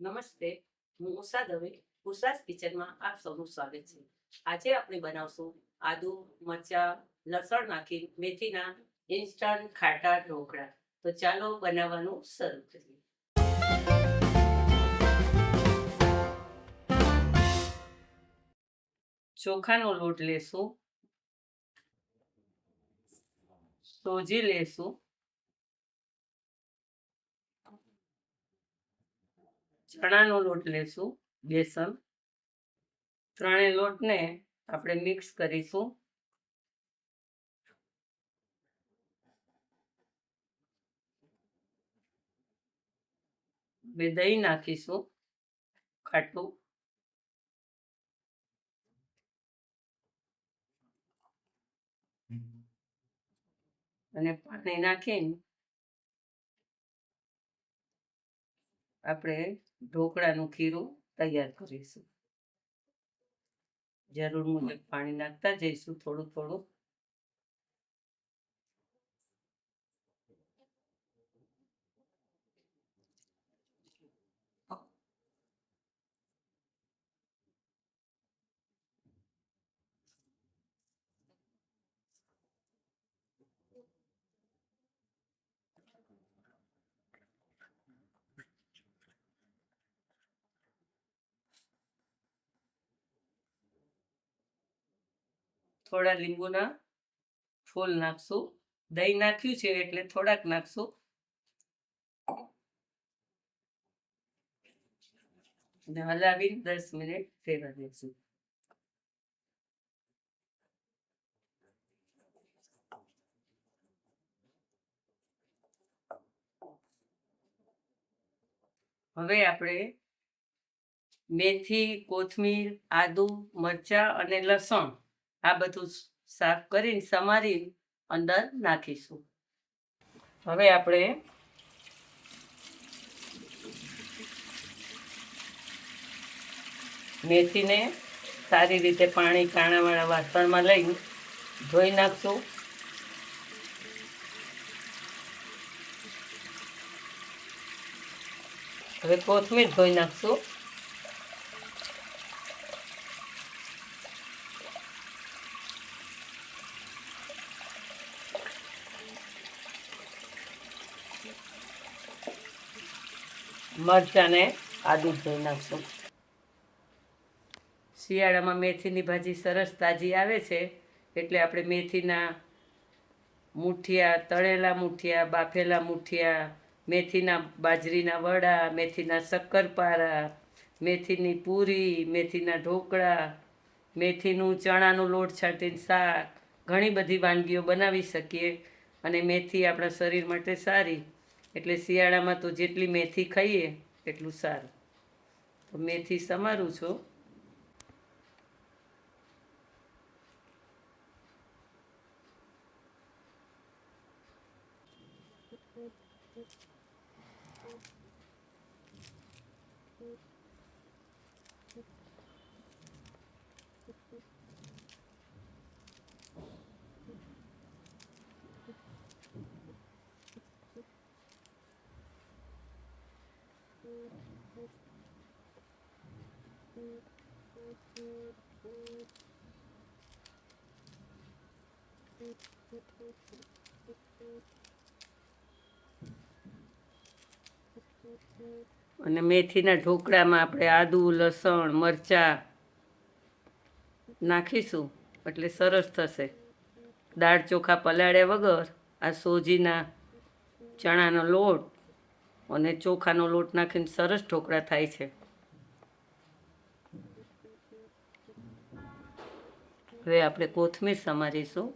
નમસ્તે, હું ઉષા દવે ઉષાસ કિચનમાં આપ સૌનું સ્વાગત છે. આજે આપણે બનાવશું આદુ, મરચા, લસણ નાખી મેથીના ઇન્સ્ટન્ટ ખાટા ઢોકળા. તો ચાલો બનાવવાનું શરૂ કરીએ. ચોખાનો લોટ લેશું. સોજી લેશું. ચણાનો લોટ લેશું, બેસન. ત્રણેય લોટને આપણે મિક્સ કરીશું. બે દહીં નાખીશું, ખાટું. અને પાણી નાખીને આપણે ઢોકળાનું ખીરું તૈયાર કરીશું. જરૂર મુજબ પાણી નાખતા જઈશું થોડું થોડું. થોડા લીંબુના ફૂલ નાખશું. દહીં નાખ્યું છે એટલે થોડાક નાખશું. અને હલાવી દસ મિનિટ ફેરવા દઈશું. હવે આપણે મેથી, કોથમીર, આદુ, મરચા અને લસણ આ બધું સાફ કરીને સમારી અંદર નાખીશું. હવે આપણે મેથીને સારી રીતે પાણી કાણાવાળા વાસણમાં લઈ ધોઈ નાખશું. હવે કોથમીર ધોઈ નાખશું. મરચાંને આદુ ધોઈ નાખશું. શિયાળામાં મેથીની ભાજી સરસ તાજી આવે છે, એટલે આપણે મેથીના મુઠિયા, તળેલા મુઠિયા, બાફેલા મુઠિયા, મેથીના બાજરીના વડા, મેથીના શક્કરપારા, મેથીની પૂરી, મેથીના ઢોકળા, મેથીનું ચણાનું લોટ છાંટીને શાક, ઘણી બધી વાનગીઓ બનાવી શકીએ. અને મેથી આપણા શરીર માટે સારી. એટલે શિયાળામાં તો જેટલી મેથી ખાઈએ, એટલું સારું. તો મેથી સમારું છું. અને મેથીના ઢોકળામાં આપણે આદુ, લસણ, મરચાં નાખીશું. એટલે સરસ થશે. દાળ ચોખા પલાળ્યા વગર આ સોજીના ચણાનો લોટ અને ચોખાનો લોટ નાખીને સરસ ઢોકળા થાય છે. હવે આપણે કોથમીર સમારીશું.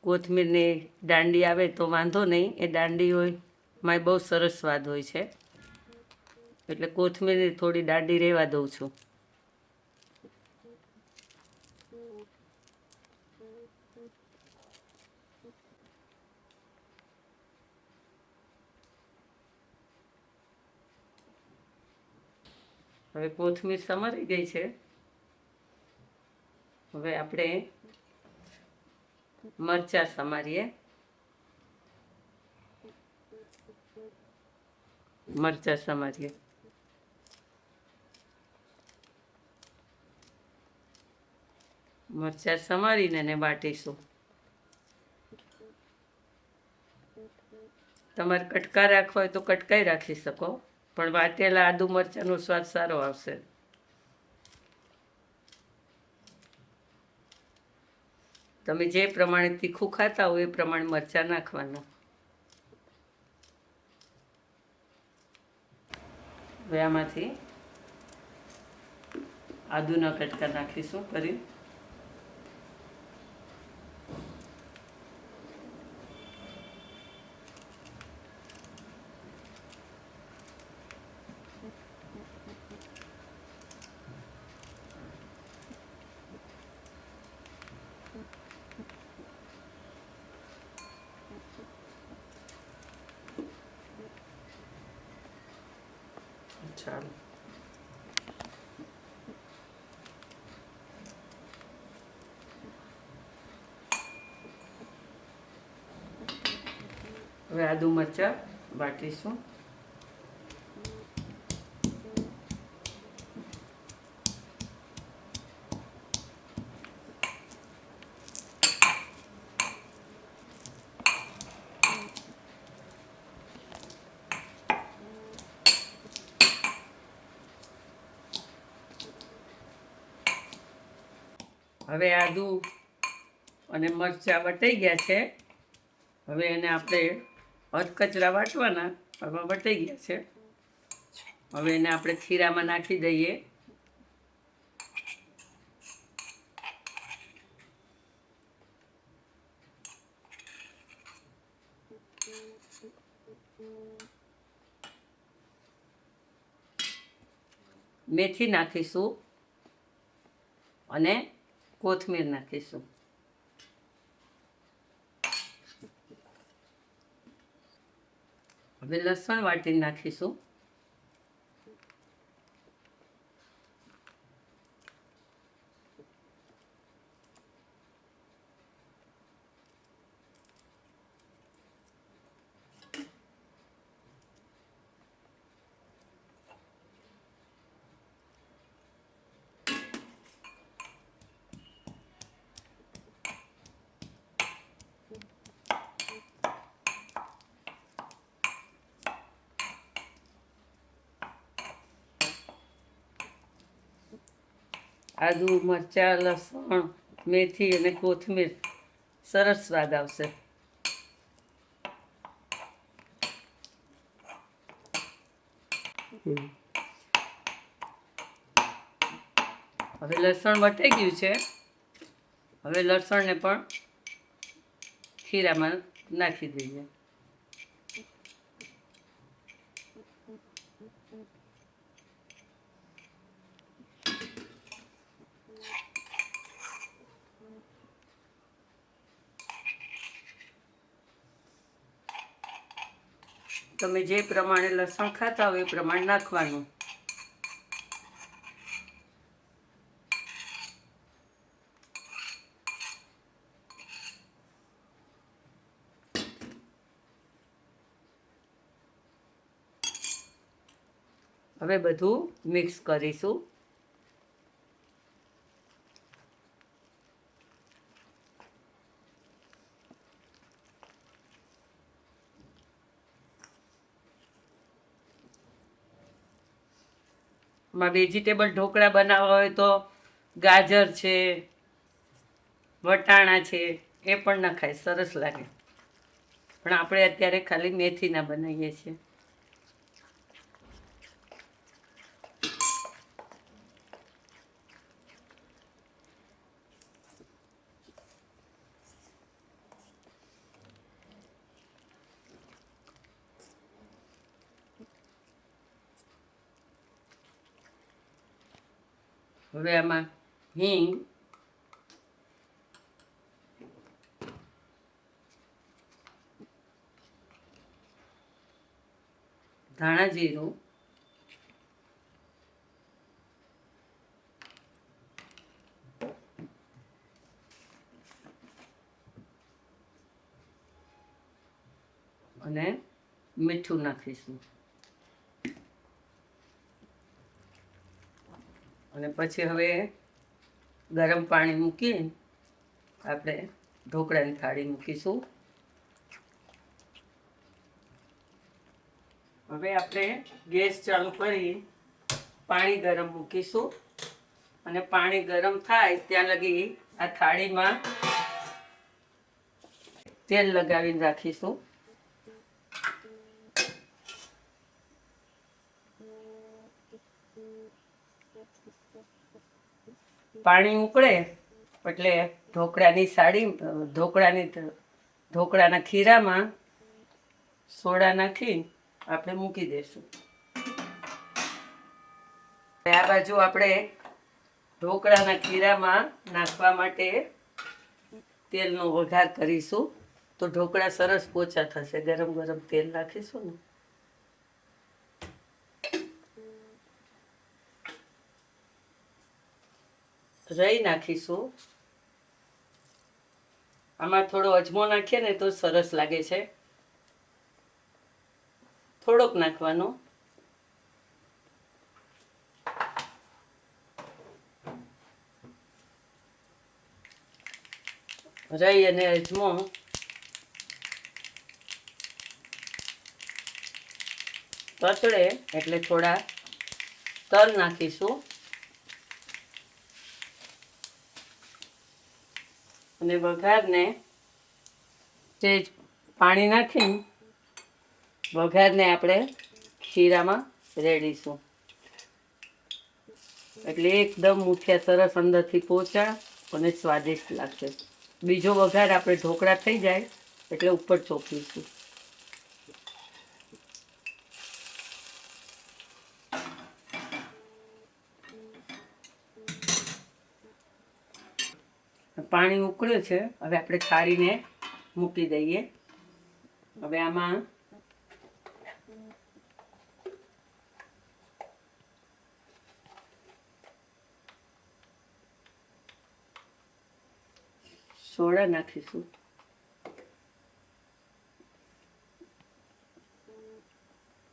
કોથમીરની દાંડી આવે તો વાંધો નહીં, એ દાંડી હોયમાં બહુ સરસ સ્વાદ હોય છે. એટલે કોથમીરની થોડી દાંડી રહેવા દઉં છું. હવે કોથમીર સમારી ગઈ છે. હવે આપણે મરચાં સમારીએ. મરચા સમારીએ. મરચા સમારીને એને બાટીશું તમારે કટકા રાખવા હોય તો કટકાઈ રાખી શકો. પણ વાટેલા આદુ મરચાંનો સ્વાદ સારો આવશે. તમે જે પ્રમાણે તીખું ખાતા હો એ પ્રમાણે મરચાં નાખવાના. હવે આમાંથી આદુના કટકા નાખીશું કરી ચાલો હવે આદુ મરચાં વાટીશું હવે આદુ અને મરચાં વટાઈ ગયા છે. હવે એને આપણે અધકચરા વાટવાના હવે વટાઈ ગયા છે. હવે એને આપણે ખીરામાં નાખી દઈએ. મેથી નાખીશું. અને કોથમીર નાખીશું. હવે લસણ વાટી નાખીશું. આદુ મરચાં લસણ મેથી અને કોથમીર. સરસ સ્વાદ આવશે. હવે લસણ વટાઈ ગયું છે. હવે લસણને પણ ખીરામાં નાખી દઈએ. તમે જે પ્રમાણે લસણ ખાતા હોય એ પ્રમાણે નાખવાનું. હવે બધું મિક્સ કરીશું. માં વેજીટેબલ ઢોકળા બનાવવા હોય તો ગાજર છે, વટાણા છે, એ પણ નખાય સરસ લાગે. પણ આપણે અત્યારે ખાલી મેથીના બનાવીએ છીએ. હવે આમાં હિંગ ધાણા જીરું અને મીઠું નાખીશું. અને પછી હવે ગરમ પાણી મૂકી આપણે ઢોકળાની થાળી મૂકીશું. હવે આપણે ગેસ ચાલુ કરી પાણી ગરમ મૂકીશું. અને પાણી ગરમ થાય ત્યાં લગી આ થાળીમાં તેલ લગાવીને રાખીશું. પાણી ઉકળે, એટલે ઢોકળાની સાડી ઢોકળાની ઢોકળાના ખીરામાં સોડા નાખી આપણે મૂકી દઈશું આ બાજુ આપણે ઢોકળાના ખીરામાં નાખવા માટે તેલનો વઘાર કરીશું. તો ઢોકળા સરસ પોચા થશે. ગરમ ગરમ તેલ નાખીશું ને. રહી નાખીશું. આમાં થોડો અજમો નાખીએ ને તો સરસ લાગે છે. થોડોક નાખવાનો. રહી અને અજમો. તતડે એટલે થોડા તલ નાખીશું. અને વઘારને તે પાણી નાખીને વઘારને આપણે શીરામાં રેડીશું. એટલે એકદમ મુઠિયા સરસ અંદરથી પોચા અને સ્વાદિષ્ટ લાગશે. બીજો વઘાર આપણે ઢોકળા થઈ જાય એટલે ઉપર ચોપીશું. પાણી ઉકળ્યું છે. હવે આપણે થાળીને મૂકી દઈએ. હવે આમાં સોડા નાખીશું.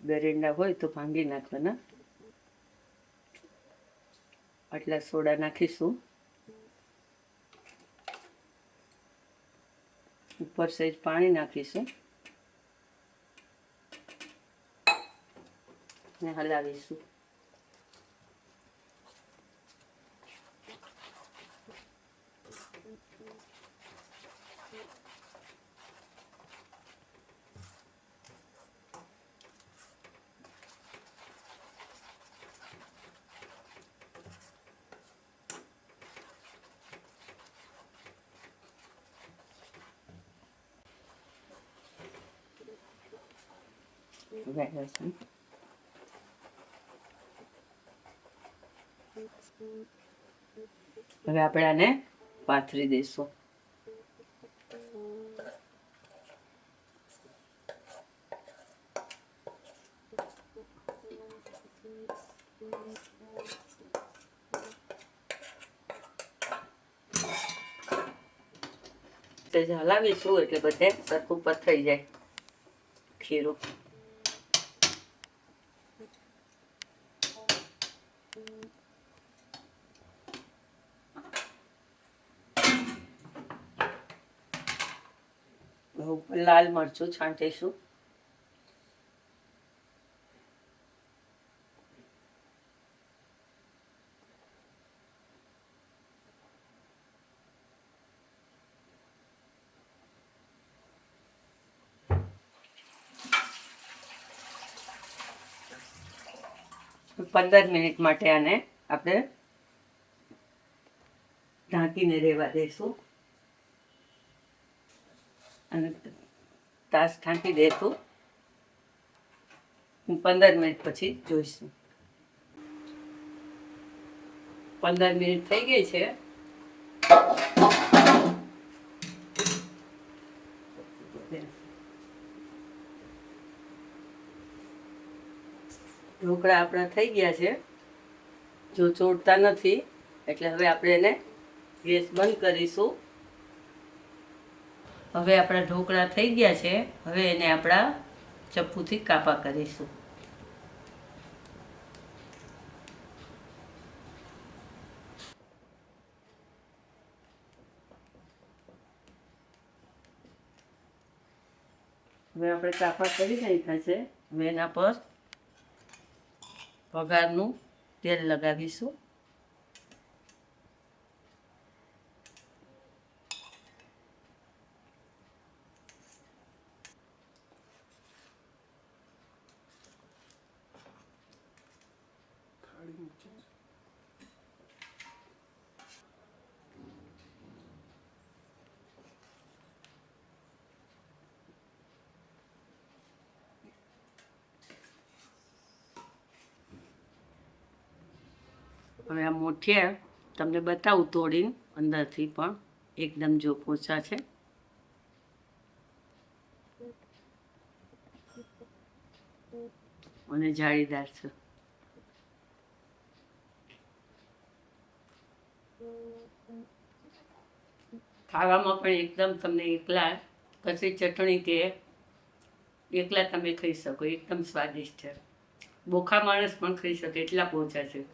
બેરેન્ડા હોય તો ભાંગી નાખવાના. આટલા સોડા નાખીશું. ઉપર સહેજ પાણી નાખીશું. ને હલાવીશું. છે હવે આપણે આને પાથરી દઈશું. હલાવીશું એટલે બધે સરખું પથરાઈ જાય ખીરું હવે ઉપર લાલ મરચું છાંટીશું. પંદર મિનિટ માટે આને આપણે ઢાંકીને રહેવા દઈશું અને તાસ તો હું પંદર મિનિટ પછી જોઈશું. પંદર મિનિટ થઈ ગઈ છે. ઢોકળા આપણા થઈ ગયા છે. જો ચોડતા નથી, એટલે હવે આપણે એને ગેસ બંધ કરીશું. હવે આપણા ઢોકળા થઈ ગયા છે. હવે એને આપણા ચપ્પુથી કાપા કરીશું. હવે આપણે કાપા કરી નાખ્યા છે. હવે એના પર પગારનું તેલ લગાવીશું. હવે આ મોઠિયા તમને બતાવું તોડીને અંદરથી પણ, એકદમ જો પોચા છે. અને જાળીદાર છે. ખાવામાં પણ એકદમ તમને એકલા કશી ચટણી કે એકલા તમે ખાઈ શકો, એકદમ સ્વાદિષ્ટ છે. બોખા માણસ પણ ખાઈ શકે, એટલા પોચા છે.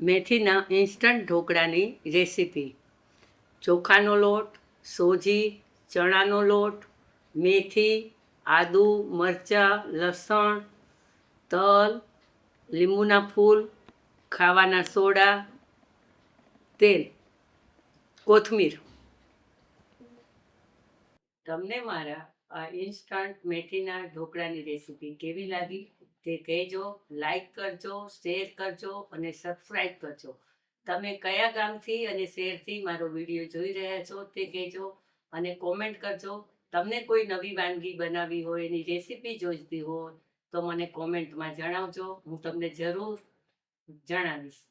મેથીના ઇન્સ્ટન્ટ ઢોકળાની રેસીપી. ચોખાનો લોટ, સોજી, ચણાનો લોટ, મેથી, આદુ, મરચાં, લસણ, તલ, લીંબુના ફૂલ, ખાવાના સોડા, તેલ, કોથમીર. તમને મારા ઇન્સ્ટન્ટ મેથીના ઢોકળાની રેસીપી કેવી લાગી તે કહેજો લાઈક કરજો શેર કરજો અને સબસ્ક્રાઈબ કરજો. તમે કયા ગામથી અને શહેરથી મારો વીડિયો જોઈ રહ્યા છો તે કહેજો અને કોમેન્ટ કરજો. તમને કોઈ નવી વાનગી બનાવવી હોય, એની રેસીપી જોઈતી હોય તો મને કોમેન્ટમાં જણાવજો. હું તમને જરૂર જણાવીશ.